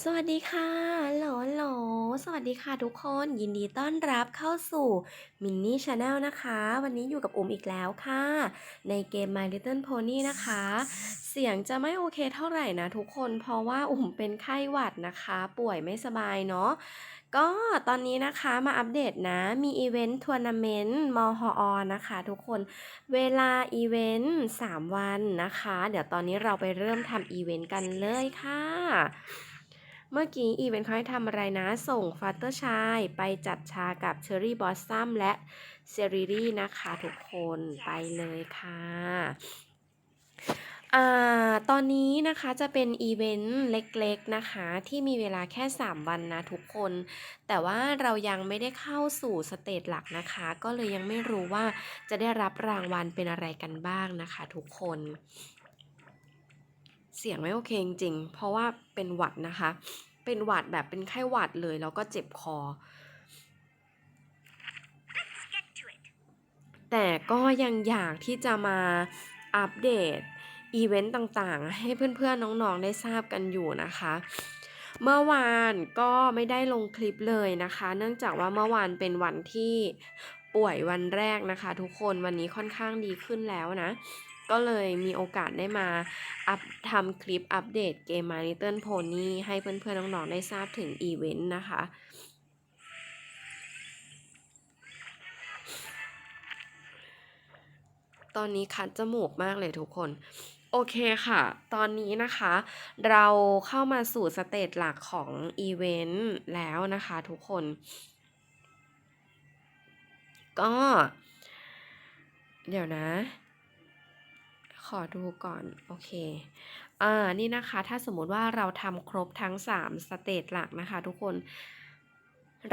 สวัสดีค่ะหลโหลอสวัสดีค่ะทุกคน ยินดีต้อนรับเข้าสู่มินนี่ชาแนลนะคะ วันนี้อยู่กับอุ๋มอีกแล้วค่ะ ในเกม My Little Pony นะคะ เสียงจะไม่โอเคเท่าไหร่นะทุกคน เพราะว่าอุ๋มเป็นไข้หวัดนะคะ ป่วยไม่สบายเนาะ ก็ตอนนี้นะคะมาอัปเดตนะ มีอีเวนต์ทัวร์นาเมนต์มหอนะคะทุกคน เวลาอีเวนต์3วันนะคะ เดี๋ยวตอนนี้เราไปเริ่มทำอีเวนต์กันเลยค่ะ เมื่อกี้อีเวนต์เขาให้ทำอะไรนะ ส่งฟัตเตอร์ชายไปจัดชากับเชอร์รี่บอสซัมและเซรีรี่นะคะทุกคนไปเลยค่ะอ่าตอนนี้นะคะจะเป็นอีเวนต์เล็กๆนะคะที่มีเวลาแค่ 3 วันนะทุกคน แต่ว่าเรายังไม่ได้เข้าสู่สเตจหลักนะคะ ก็เลยยังไม่รู้ว่าจะได้รับรางวัลเป็นอะไรกันบ้างนะคะทุกคน เสียงไม่โอเคจริงๆ เพราะว่าเป็นหวัดนะคะ เป็นหวัดแบบเป็นไข้หวัดเลย แล้วก็เจ็บคอ แต่ก็ยังอยากที่จะมาอัปเดตอีเวนต์ต่างๆ ให้เพื่อนๆ น้องๆ ได้ทราบกันอยู่นะคะ เมื่อวานก็ไม่ได้ลงคลิปเลยนะคะ เนื่องจากว่าเมื่อวานเป็นวันที่ป่วยวันแรกนะคะ ทุกคนวันนี้ค่อนข้างดีขึ้นแล้วนะ ก็เลยมีโอกาสได้มาอัพทำคลิปอัปเดตเกม My Little Pony ให้เพื่อนๆน้องๆได้ทราบถึงอีเวนต์นะคะตอนนี้คัดจมูกมากเลยทุกคน โอเคค่ะ ตอนนี้นะคะ เราเข้ามาสู่สเตจหลักของอีเวนต์แล้วนะคะทุกคน ก็ เดี๋ยวนะ อดูก่อน โอเคอ่านี่นะคะถ้าสมมติว่าเราทำครบทั้ง 3 สเตจหลักนะคะ ทุกคน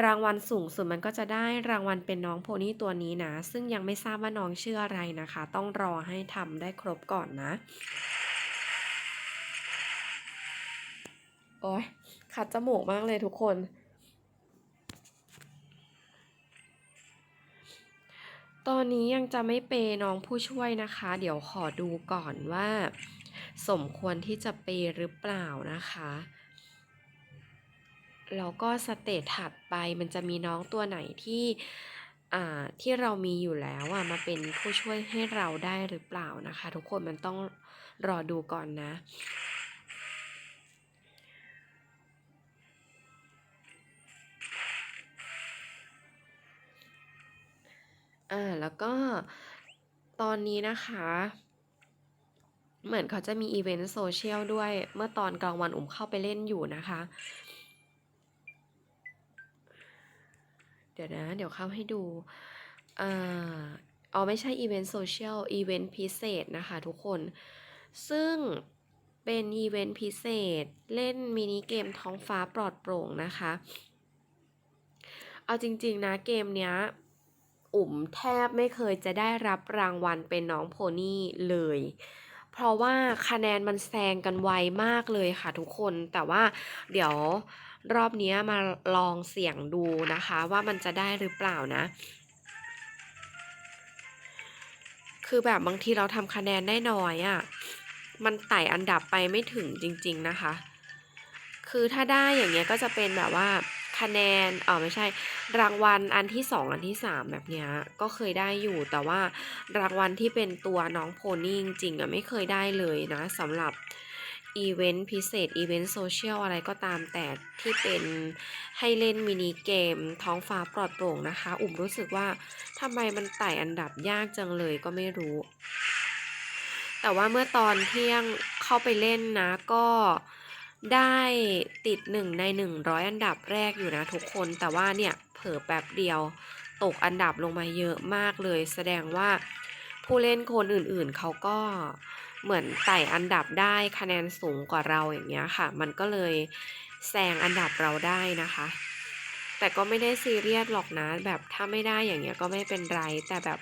รางวัลสูงสุดมันก็จะได้รางวัลเป็นน้องโพนี่ตัวนี้นะ ซึ่งยังไม่ทราบว่าน้องชื่ออะไรนะคะ ต้องรอให้ทำได้ครบก่อนนะโอ้ยขัดจมูกมากเลยทุกคน ตอนนี้ยังจะไม่เปน้องผู้ช่วยนะคะ เดี๋ยวขอดูก่อนว่า สมควรที่จะเปหรือเปล่านะคะแล้วก็สเตจถัดไปมันจะมีน้องตัวไหนที่อ่าที่เรามีอยู่แล้วอะมาเป็นผู้ช่วยให้เราได้หรือเปล่านะคะ ทุกคนมันต้องรอดูก่อนนะ อ่าแล้วก็ตอนนี้นะคะ เหมือนเขาจะมีอีเวนต์โซเชียลด้วย เมื่อตอนกลางวันอุ๋มเข้าไปเล่นอยู่นะคะ เดี๋ยวนะ เดี๋ยวเข้าให้ดูอ่าอ๋อไม่ใช่อีเวนต์โซเชียลอีเวนต์พิเศษนะคะทุกคน ซึ่งเป็นอีเวนต์พิเศษเล่นมินิเกมท้องฟ้าปลอดโปร่งนะคะ เอาจริง ๆ นะเกมเนี้ย อุ๋มแทบไม่เคยจะได้รับรางวัลเป็นน้องโพนี่เลย เพราะว่าคะแนนมันแซงกันไวมากเลยค่ะทุกคน แต่ว่าเดี๋ยวรอบนี้มาลองเสี่ยงดูนะคะ ว่ามันจะได้หรือเปล่านะ คือแบบบางทีเราทำคะแนนได้น้อยอะ่ะ มันไต่อันดับไปไม่ถึงจริง ๆนะคะ คือถ้าได้อย่างเงี้ยก็จะเป็นแบบว่า คะแนนเออไม่ใช่ รางวัลอันที่สองอันที่สามแบบเนี้ยก็เคยได้อยู่แต่ว่ารางวัลที่เป็นตัวน้องโพนี่จริงๆอะไม่เคยได้เลยนะสำหรับอีเวนต์พิเศษอีเวนต์โซเชียลอะไรก็ตามแต่ที่เป็นให้เล่นมินิเกม ท้องฟ้าปลอดโปร่งนะคะ อุ่มรู้สึกว่าทำไมมันไต่อันดับยากจังเลยก็ไม่รู้ แต่ว่าเมื่อตอนเที่ยงเข้าไปเล่นนะก็ ได้ติดหนึ่งในหนึ่งร้อยอันดับแรกอยู่นะทุกคนแต่ว่าเนี่ยเผลอแป๊บเดียวตกอันดับลงมาเยอะมากเลย แสดงว่าผู้เล่นคนอื่นๆ เขาก็เหมือนไต่อันดับได้คะแนนสูงกว่าเราอย่างเงี้ยค่ะ มันก็เลยแซงอันดับเราได้นะคะ แต่ก็ไม่ได้ซีเรียสหรอกนะ แบบถ้าไม่ได้อย่างเงี้ยก็ไม่เป็นไร แต่แบบ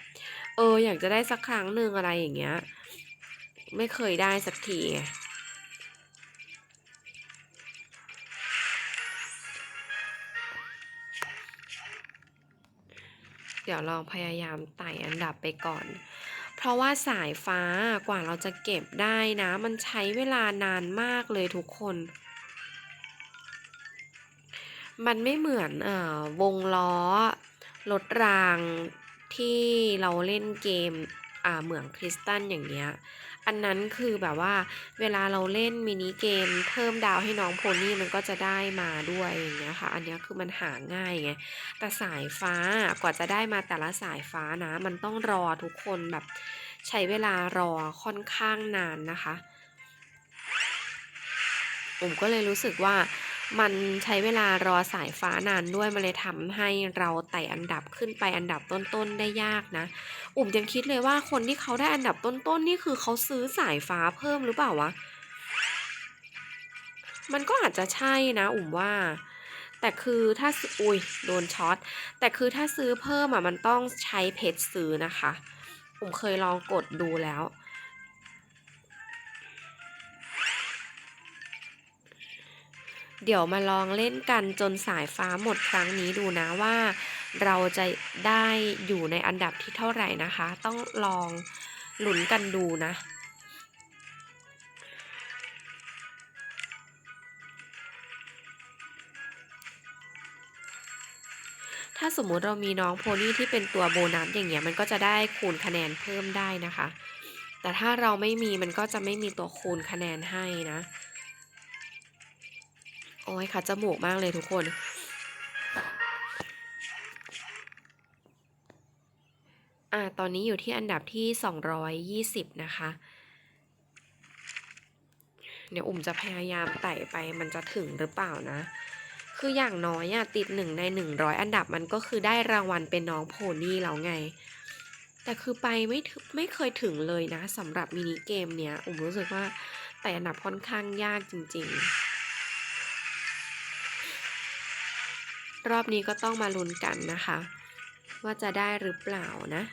เอออยากจะได้สักครั้งหนึ่งอะไรอย่างเงี้ย ไม่เคยได้สักที เดี๋ยวลองพยายามไต่อันดับไปก่อน เพราะว่าสายฟ้ากว่าเราจะเก็บได้นะ มันใช้เวลานานมากเลยทุกคน มันไม่เหมือนอ่อวงล้อรถรางที่เราเล่นเกมอ่าเหมืองคริสตัลอย่างเงี้ย อันนั้นคือแบบว่าเวลาเราเล่นมินิเกมเพิ่มดาวให้น้องโพนี่มันก็จะได้มาด้วยอย่างเงี้ยค่ะ อันเนี้ยคือมันหาง่ายไงแต่สายฟ้ากว่าจะได้มาแต่ละสายฟ้านะ มันต้องรอทุกคนแบบใช้เวลารอค่อนข้างนานนะคะ ผมก็เลยรู้สึกว่า มันใช้เวลารอสายฟ้านานด้วยมันเลยทำให้เราไต่อันดับขึ้นไปอันดับต้นๆได้ยากนะ อุ่มยังคิดเลยว่าคนที่เขาได้อันดับต้นๆนี่คือเขาซื้อสายฟ้าเพิ่มหรือเปล่าวะ มันก็อาจจะใช่นะ อุ่มว่า แต่คือถ้าอุ้ยโดนช็อต แต่คือถ้าซื้อเพิ่มอะมันต้องใช้เพชรซื้อนะคะผมเคยลองกดดูแล้ว เดี๋ยวมาลองเล่นกันจนสายฟ้าหมดครั้งนี้ดูนะว่า เราจะได้อยู่ในอันดับที่เท่าไหร่นะคะ ต้องลองหลุนกันดูนะถ้าสมมุติเรามีน้องโพนี่ที่เป็นตัวโบนัสอย่างเงี้ยมันก็จะได้คูณคะแนนเพิ่มได้นะคะ แต่ถ้าเราไม่มีมันก็จะไม่มีตัวคูณคะแนนให้นะ โอ้ยค่ะจมูกมากเลยทุกคน อ่า ตอนนี้อยู่ที่อันดับที่ 220 นะคะ เดี๋ยวอุ่มจะพยายามไต่ไปมันจะถึงหรือเปล่านะ คืออย่างน้อยอะติดหนึ่งใน 100 อันดับมันก็คือได้รางวัลเป็นน้องโพนี่แล้วไง แต่คือไปไม่ถึงไม่เคยถึงเลยนะสำหรับมินิเกมเนี้ย อุ่มรู้สึกว่าไต่อันดับค่อนข้างยากจริง ๆ รอบนี้ก็ต้องมาลุ้นกันนะคะ ว่าจะได้หรือเปล่านะ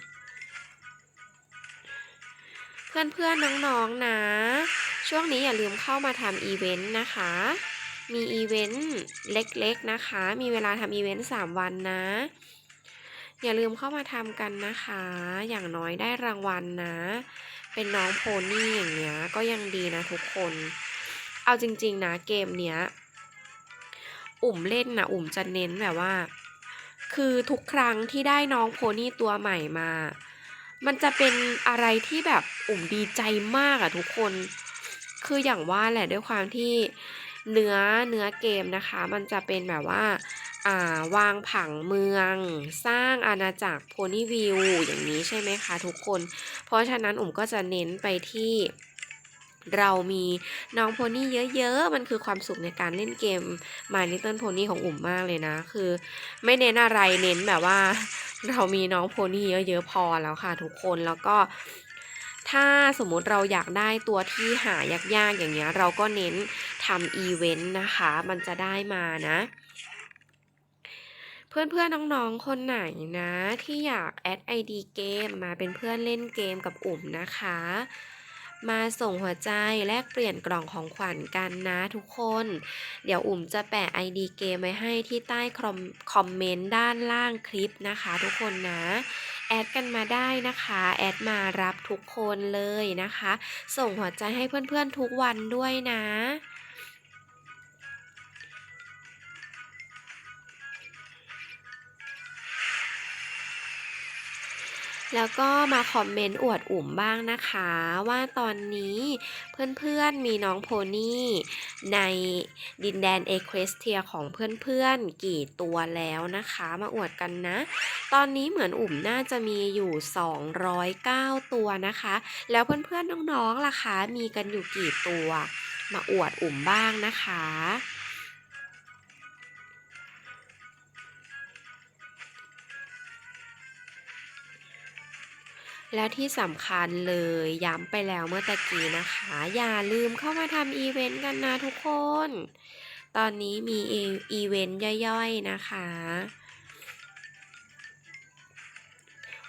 เพื่อนๆนน้องๆนะ ช่วงนี้อย่าลืมเข้ามาทำอีเวนต์นะคะ มีอีเวนต์เล็กๆนะคะ มีเวลาทำอีเวนต์3วันนะ อย่าลืมเข้ามาทำกันนะคะ อย่างน้อยได้รางวัลนะ เป็นน้องโพนี่อย่างเงี้ยก็ยังดีนะทุกคน เอาจริง ๆ นะเกมเนี้ย อุ่มเล่นนะอุ่มจะเน้นแบบว่า คือทุกครั้งที่ได้น้องโพนี่ตัวใหม่มา มันจะเป็นอะไรที่แบบอุ่มดีใจมากอะทุกคน คืออย่างว่าแหละด้วยความที่เนื้อเนื้อเกมนะคะ มันจะเป็นแบบว่าอ่าวางผังเมือง สร้างอาณาจักรโพนี่วิวอย่างนี้ใช่ไหมคะทุกคน เพราะฉะนั้นอุ่มก็จะเน้นไปที่ เรามีน้องโพนี่เยอะๆ มันคือความสุขในการเล่นเกม My Little Pony ของอุ่มมากเลยนะ คือไม่เน้นอะไรเน้นแบบว่า เรามีน้องโพนี่เยอะๆพอแล้วค่ะทุกคนแล้วก็ถ้าสมมุติเราอยากได้ตัวที่หายากๆอย่างเงี้ย เราก็เน้นทำอีเวนต์นะคะ มันจะได้มานะ เพื่อนๆน้องๆคนไหนนะ ที่อยากแอด ID เกมมาเป็นเพื่อนเล่นเกมกับอุ่มนะคะ มาส่งหัวใจแลกเปลี่ยนกล่องของขวัญกันนะทุกคน เดี๋ยวอุ่มจะแปะ ID เกมไว้ให้ที่ใต้คอมคอมเมนต์ด้านล่างคลิปนะคะทุกคนนะแอดกันมาได้นะคะ แอดมารับทุกคนเลยนะคะ ส่งหัวใจให้เพื่อนๆทุกวันด้วยนะ แล้วก็มาคอมเมนต์อวดอุ่มบ้างนะคะ ว่าตอนนี้เพื่อนๆมีน้องโพนี่ในดินแดนเอเควสเทียของเพื่อนๆกี่ตัวแล้วนะคะ มาอวดกันนะ ตอนนี้เหมือนอุ่มน่าจะมีอยู่ 209 ตัวนะคะ แล้วเพื่อนๆน้องๆล่ะคะ มีกันอยู่กี่ตัว มาอวดอุ่มบ้างนะคะ แล้วที่สำคัญเลยย้ำไปแล้วเมื่อตะกี้นะคะ อย่าลืมเข้ามาทำอีเวนต์กันนะทุกคน ตอนนี้มีอีอีเวนต์ย่อยๆนะคะ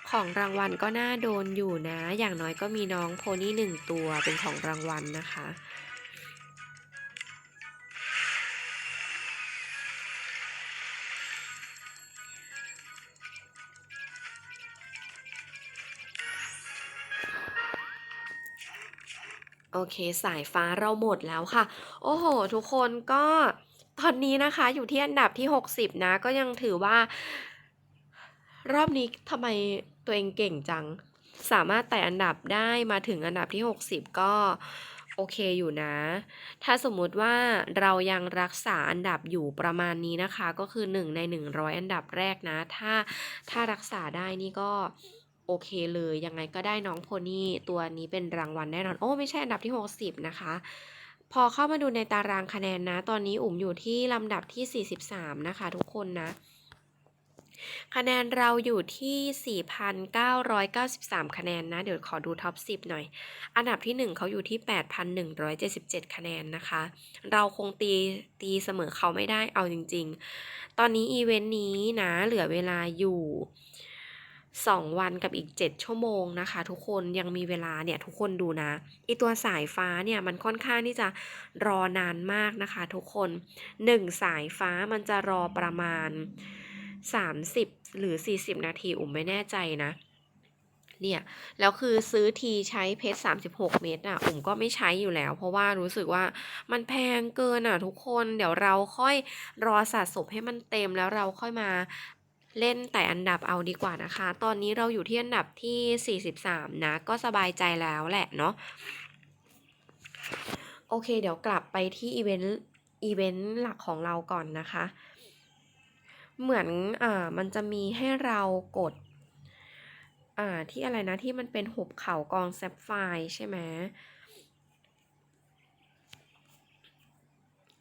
ของรางวัลก็น่าโดนอยู่นะ อย่างน้อยก็มีน้องโพนี่หนึ่งตัวเป็นของรางวัลนะคะ โอเค สายฟ้าเราหมดแล้วค่ะ โอ้โห ทุกคนก็ตอนนี้นะคะอยู่ที่อันดับที่ 60 นะ ก็ยังถือว่า รอบนี้ทำไมตัวเองเก่งจัง สามารถไต่อันดับได้มาถึงอันดับที่ 60 ก็โอเคอยู่นะ ถ้าสมมุติว่าเรายังรักษาอันดับอยู่ประมาณนี้นะคะ ก็คือ 1 ใน 100 อันดับแรกนะ ถ้าถ้ารักษาได้นี่ก็ โอเคเลยยังไงก็ได้น้องโพนี่ตัวนี้เป็นรางวัลแน่นอน โอ้ไม่ใช่อันดับที่ 60 นะคะ พอเข้ามาดูในตารางคะแนนนะ ตอนนี้อุ๋มอยู่ที่ลำดับที่ 43 นะคะ ทุกคนนะ คะแนนเราอยู่ที่ 4,993 คะแนนนะ เดี๋ยวขอดูท็อป 10 หน่อย อันดับที่ 1เขาอยู่ที่ 8,177 คะแนนนะคะ เราคงตีตีเสมอเขาไม่ได้เอาจริง ๆ ตอนนี้อีเวนต์นี้นะเหลือเวลาอยู่ 2 วันกับอีก 7 ชั่วโมงนะคะ ทุกคนยังมีเวลาเนี่ยทุกคนดูนะไอตัวสายฟ้าเนี่ยมันค่อนข้างที่จะรอนานมากนะคะ ทุกคน 1 สายฟ้ามันจะรอประมาณ 30 หรือ 40 นาทีอุ๋มไม่แน่ใจนะเนี่ยแล้วคือซื้อทีใช้เพชร36 เม็ดอะอุ๋มก็ไม่ใช้อยู่แล้ว เพราะว่ารู้สึกว่ามันแพงเกินอะทุกคนเดี๋ยวเราค่อยรอสะสมให้มันเต็มแล้วเราค่อยมา เล่นแต่อันดับเอาดีกว่านะคะ ตอนนี้เราอยู่ที่อันดับที่ 43 นะ ก็สบายใจแล้วแหละเนาะ โอเค เดี๋ยวกลับไปที่อีเวนต์อีเวนต์หลักของเราก่อนนะคะ เหมือนอ่ามันจะมีให้เรากดอ่าที่อะไรนะที่มันเป็นหุบเขากองแซฟไฟใช่ไหม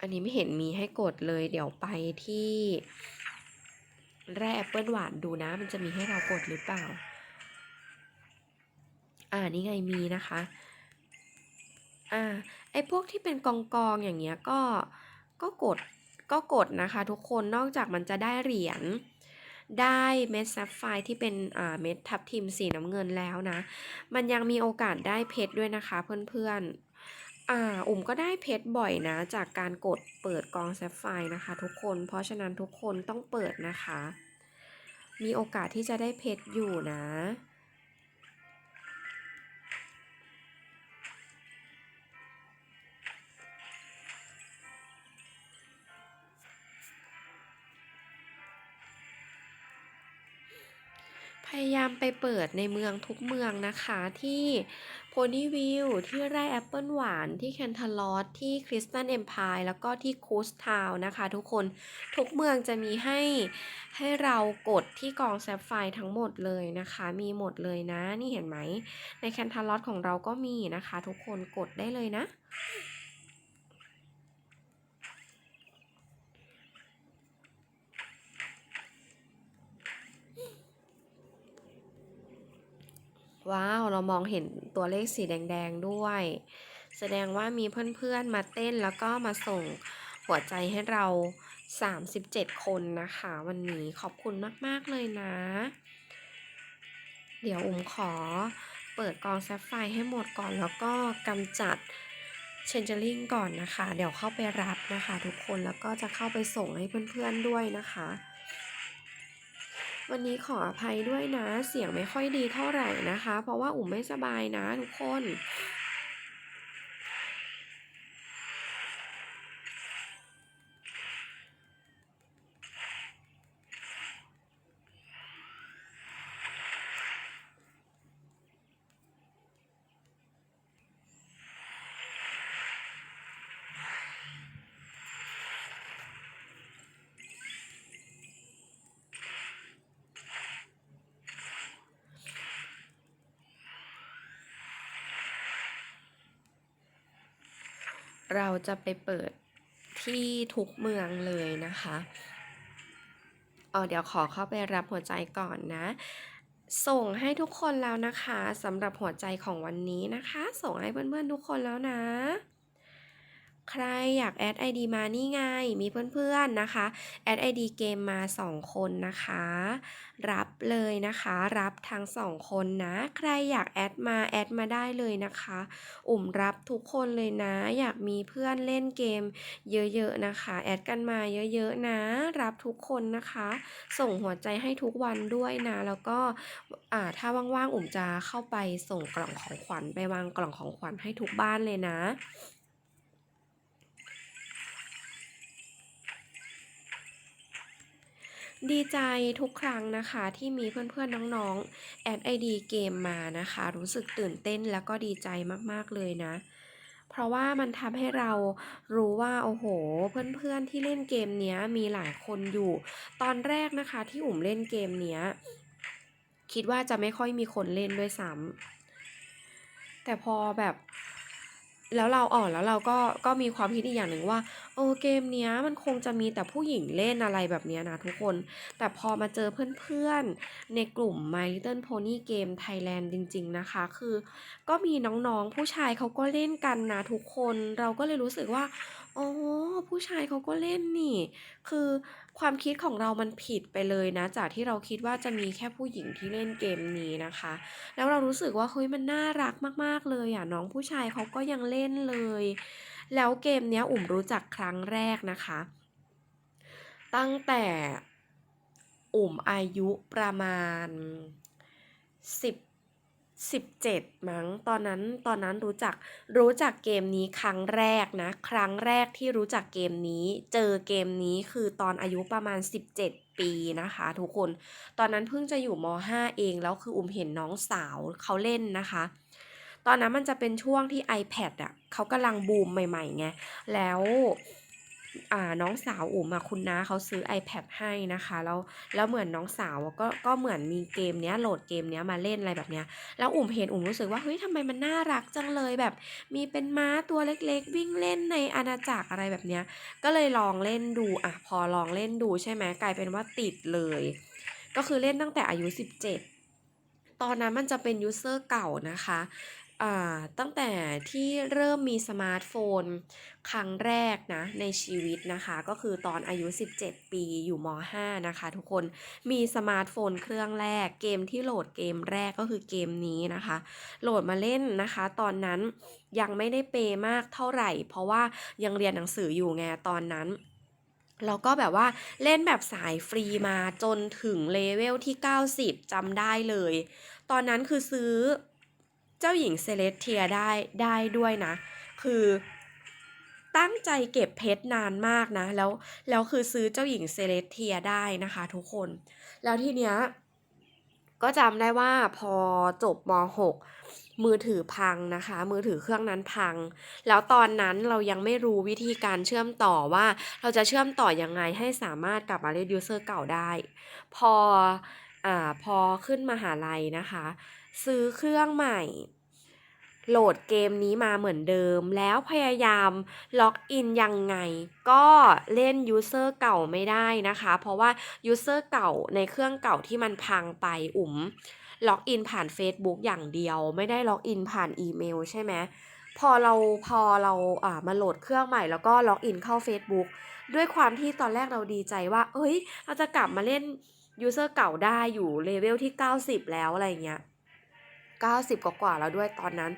อันนี้ไม่เห็นมีให้กดเลย เดี๋ยวไปที่ แร่แอปเปิลหวานดูนะ มันจะมีให้เรากดหรือเปล่า อ่านี่ไงมีนะคะ อ่าไอพวกที่เป็นกองกองอย่างเงี้ยก็ก็กดก็กดนะคะ ทุกคนนอกจากมันจะได้เหรียญได้เม็ดแซฟไฟที่เป็นอ่าเม็ดทับทิมสีน้ำเงินแล้วนะ มันยังมีโอกาสได้เพชรด้วยนะคะเพื่อนๆ อ่าอุ่มก็ได้เพชรบ่อยนะ จากการกดเปิดกองแซฟไฟร์นะคะ ทุกคน เพราะฉะนั้นทุกคนต้องเปิดนะคะ มีโอกาสที่จะได้เพชรอยู่นะ ยายามไปเปิดในเมืองทุกเมืองนะคะที่โพนีวิลที่ไร่แอปเปิลหวานที่แคนทาลอสที่คริสตันเอ็มพายแล้วก็ที่คูสทาวนะคะทุกคนทุกเมืองจะมีให้ให้เรากดที่กองแซฟไฟทั้งหมดเลยนะคะ มีหมดเลยนะ นี่เห็นไหม ในแคนทาลอสของเราก็มีนะคะ ทุกคนกดได้เลยนะ ว้าว เรามองเห็นตัวเลขสีแดงๆด้วย แสดงว่ามีเพื่อนๆมาเต้นแล้วก็มาส่งหัวใจให้เรา 37 คนนะคะ วันนี้ขอบคุณมากๆเลยนะ เดี๋ยวอุ้มขอเปิดกองแซฟไฟร์ให้หมดก่อนแล้วก็กำจัดเชนเจอริงก่อนนะคะ เดี๋ยวเข้าไปรับนะคะ ทุกคนแล้วก็จะเข้าไปส่งให้เพื่อนๆด้วยนะคะ วันนี้ขออภัยด้วยนะ เสียงไม่ค่อยดีเท่าไหร่นะคะ เพราะว่าอุ๋มไม่สบายนะทุกคน เราจะไปเปิดที่ทุกเมืองเลยนะคะเออเดี๋ยวขอเข้าไปรับหัวใจก่อนนะ ส่งให้ทุกคนแล้วนะคะสำหรับหัวใจของวันนี้นะคะ ส่งให้เพื่อนๆทุกคนแล้วนะ ใครอยากแอด ID มานี่ไง มีเพื่อนๆนะคะ แอด ID เกมมา 2 คนนะคะ รับเลยนะคะ รับทั้ง 2 คนนะ ใครอยากแอดมาแอดมาได้เลยนะคะ อุ่มรับทุกคนเลยนะ อยากมีเพื่อนเล่นเกมเยอะๆนะคะ แอดกันมาเยอะๆนะ รับทุกคนนะคะ ส่งหัวใจให้ทุกวันด้วยนะ แล้วก็อ่าถ้าว่างๆอุ่มจะเข้าไปส่งกล่องของขวัญไปวางกล่องของขวัญให้ทุกบ้านเลยนะ ดีใจทุกครั้งนะคะที่มีเพื่อนๆน้องๆแอดไอดีเกมมานะคะ รู้สึกตื่นเต้นแล้วก็ดีใจมากๆเลยนะ เพราะว่ามันทำให้เรารู้ว่า โอ้โห เพื่อนๆที่เล่นเกมเนี้ยมีหลายคนอยู่ ตอนแรกนะคะที่อุ่มเล่นเกมเนี้ยคิดว่าจะไม่ค่อยมีคนเล่นด้วยซ้ำแต่พอแบบ แล้วเราอ่อนแล้วเราก็ก็มีความคิดอีกอย่างหนึ่งว่าเออเกมเนี้ยมันคงจะมีแต่ผู้หญิงเล่นอะไรแบบเนี้ยนะทุกคน แต่พอมาเจอเพื่อนๆ ในกลุ่ม My Little Pony Game Thailand จริง ๆ นะคะ คือ ก็มีน้องๆผู้ชายเขาก็เล่นกันนะทุกคน เราก็เลยรู้สึกว่า อ๋อ ผู้ชายเขาก็เล่นนี่ คือความคิดของเรามันผิดไปเลยนะ จากที่เราคิดว่าจะมีแค่ผู้หญิงที่เล่นเกมนี้นะคะ แล้วเรารู้สึกว่าเฮ้ยมันน่ารักมากๆเลยอะน้องผู้ชายเขาก็ยังเล่นเลย แล้วเกมเนี้ยอุ่มรู้จักครั้งแรกนะคะ ตั้งแต่อุ่มอายุประมาณสิบ สิบเจ็ดมั้ง ตอนนั้นตอนนั้นรู้จักรู้จักเกมนี้ครั้งแรกนะ ครั้งแรกที่รู้จักเกมนี้ เจอเกมนี้คือตอนอายุประมาณ 17 ปีนะคะ ทุกคน ตอนนั้นเพิ่งจะอยู่ม 5 เองแล้วคืออุ่มเห็นน้องสาวเขาเล่นนะคะ ตอนนั้นมันจะเป็นช่วงที่ iPad อะเขากำลังบูมใหม่ๆไงแล้ว น้องสาวอุ่มอะคุณน้าเขาซื้อ iPad ให้นะคะ แล้วแล้วเหมือนน้องสาวก็ก็เหมือนมีเกมเนี้ยโหลดเกมเนี้ยมาเล่นอะไรแบบเนี้ยแล้วอุ่มเห็นอุ่มรู้สึกว่าเฮ้ยทำไมมันน่ารักจังเลยแบบ มีเป็นม้าตัวเล็กๆ วิ่งเล่นในอาณาจักรอะไรแบบเนี้ยก็เลยลองเล่นดูอะพอลองเล่นดูใช่ไหมกลายเป็นว่าติดเลย ก็คือเล่นตั้งแต่อายุ 17ตอนนั้นมันจะเป็นยูเซอร์เก่านะคะ ตั้งแต่ที่เริ่มมีสมาร์ทโฟน ครั้งแรกนะในชีวิตนะคะ ก็คือตอนอายุ 17 ปีอยู่ม 5 นะคะ ทุกคนมีสมาร์ทโฟนเครื่องแรกเกมที่โหลดเกมแรกก็คือเกมนี้นะคะ โหลดมาเล่นนะคะ ตอนนั้นยังไม่ได้เปมากเท่าไหร่ เพราะว่ายังเรียนหนังสืออยู่ไงตอนนั้นแล้วก็แบบว่าเล่นแบบสายฟรีมาจนถึงเลเวลที่ 90จำได้เลย ตอนนั้นคือซื้อ จ้าหญิงเซเลสเทียได้ได้ด้วยนะ คือตั้งใจเก็บเพชรนานมากนะ แล้วแล้วคือซื้อเจ้าหญิงเซเลสเทียได้นะคะ ทุกคน แล้วทีเนี้ยก็จำได้ว่าพอจบม .6 มือถือพังนะคะ มือถือเครื่องนั้นพัง แล้วตอนนั้นเรายังไม่รู้วิธีการเชื่อมต่อว่าเราจะเชื่อมต่อยังไงให้สามารถกลับมาเล่นยูเซอร์เก่าได้ พออ่าพอขึ้นมหาลัยนะคะ ซื้อเครื่องใหม่ โหลดเกมนี้มาเหมือนเดิม แล้วพยายามล็อกอินยังไง ก็เล่นยูเซอร์เก่าไม่ได้นะคะ เพราะว่ายูเซอร์เก่าในเครื่องเก่าที่มันพังไปอุ๋มล็อกอินผ่าน Facebook อย่างเดียว ไม่ได้ล็อกอินผ่านอีเมลใช่ไหมพอเราพอเราอ่ามาโหลดเครื่องใหม่แล้วก็ล็อกอินเข้า Facebook ด้วยความที่ตอนแรกเราดีใจว่า เอ้ย เราจะกลับมาเล่นยูเซอร์เก่าได้อยู่เลเวลที่ 90 แล้วอะไรเงี้ย 90 กว่าๆแล้วด้วยตอนนั้น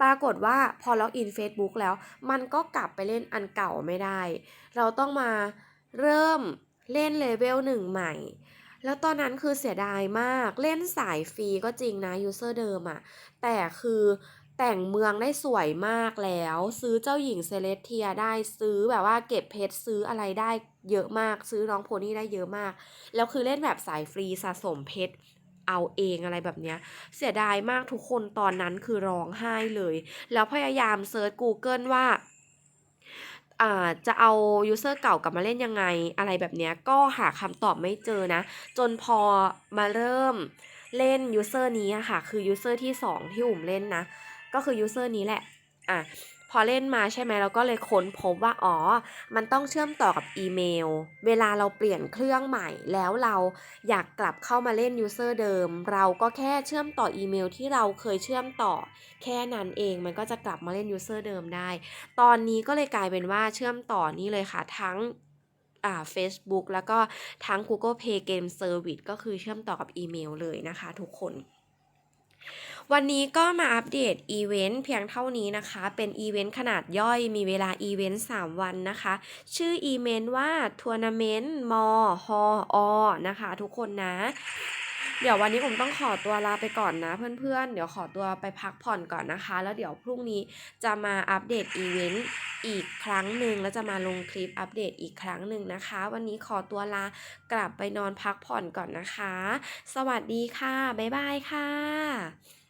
ปรากฏว่าพอล็อกอิน Facebook แล้ว มันก็กลับไปเล่นอันเก่าไม่ได้ เราต้องมาเริ่มเล่นเลเวลหนึ่งใหม่ แล้วตอนนั้นคือเสียดายมากเล่นสายฟรีก็จริงนะยูเซอร์เดิมอะแต่คือแต่งเมืองได้สวยมากแล้ว ซื้อเจ้าหญิงเซเลสเทียได้ซื้อแบบว่าเก็บเพชรซื้ออะไรได้เยอะมาก ซื้อน้องโพนี่ได้เยอะมาก แล้วคือเล่นแบบสายฟรีสะสมเพชร เอาเองอะไรแบบเนี้ย เสียดายมากทุกคนตอนนั้นคือร้องไห้เลย แล้วพยายามเซิร์ช Google ว่าอ่าจะเอายูเซอร์เก่ากลับมาเล่นยังไงอะไรแบบนี้ก็หาคำตอบไม่เจอนะ จนพอมาเริ่มเล่นยูเซอร์นี้ค่ะ คือยูเซอร์ที่ 2 ที่อุ่มเล่นนะ ก็คือยูเซอร์นี้แหละ อะ อเล่นมาใช่ไหมเราก็เลยค้นพบว่าอ๋อ มันต้องเชื่อมต่อกับอีเมล เวลาเราเปลี่ยนเครื่องใหม่ แล้วเราอยากกลับเข้ามาเล่นยูเซอร์เดิม เราก็แค่เชื่อมต่ออีเมลที่เราเคยเชื่อมต่อ แค่นั้นเองมันก็จะกลับมาเล่นยูเซอร์เดิมได้ ตอนนี้ก็เลยกลายเป็นว่าเชื่อมต่อนี่เลยค่ะทั้งอ่า Facebook แล้วก็ทั้ง Google Play Game Service ก็คือเชื่อมต่อกับอีเมลเลยนะคะทุกคน วันนี้ก็มาอัปเดตอีเวนต์เพียงเท่านี้นะคะ เป็นอีเวนต์ขนาดย่อยมีเวลาอีเวนต์ 3 วันนะคะ ชื่ออีเวนต์ว่าทัวร์นาเมนต์มฮออนะคะ ทุกคนนะ เดี๋ยววันนี้ผมต้องขอตัวลาไปก่อนนะเพื่อนๆ เดี๋ยวขอตัวไปพักผ่อนก่อนนะคะ แล้วเดี๋ยวพรุ่งนี้จะมาอัปเดตอีเวนต์ อีกครั้งหนึ่งแล้วจะมาลงคลิปอัปเดตอีกครั้งหนึ่งนะคะ วันนี้ขอตัวลากลับไปนอนพักผ่อนก่อนนะคะ สวัสดีค่ะ บ๊ายบายค่ะ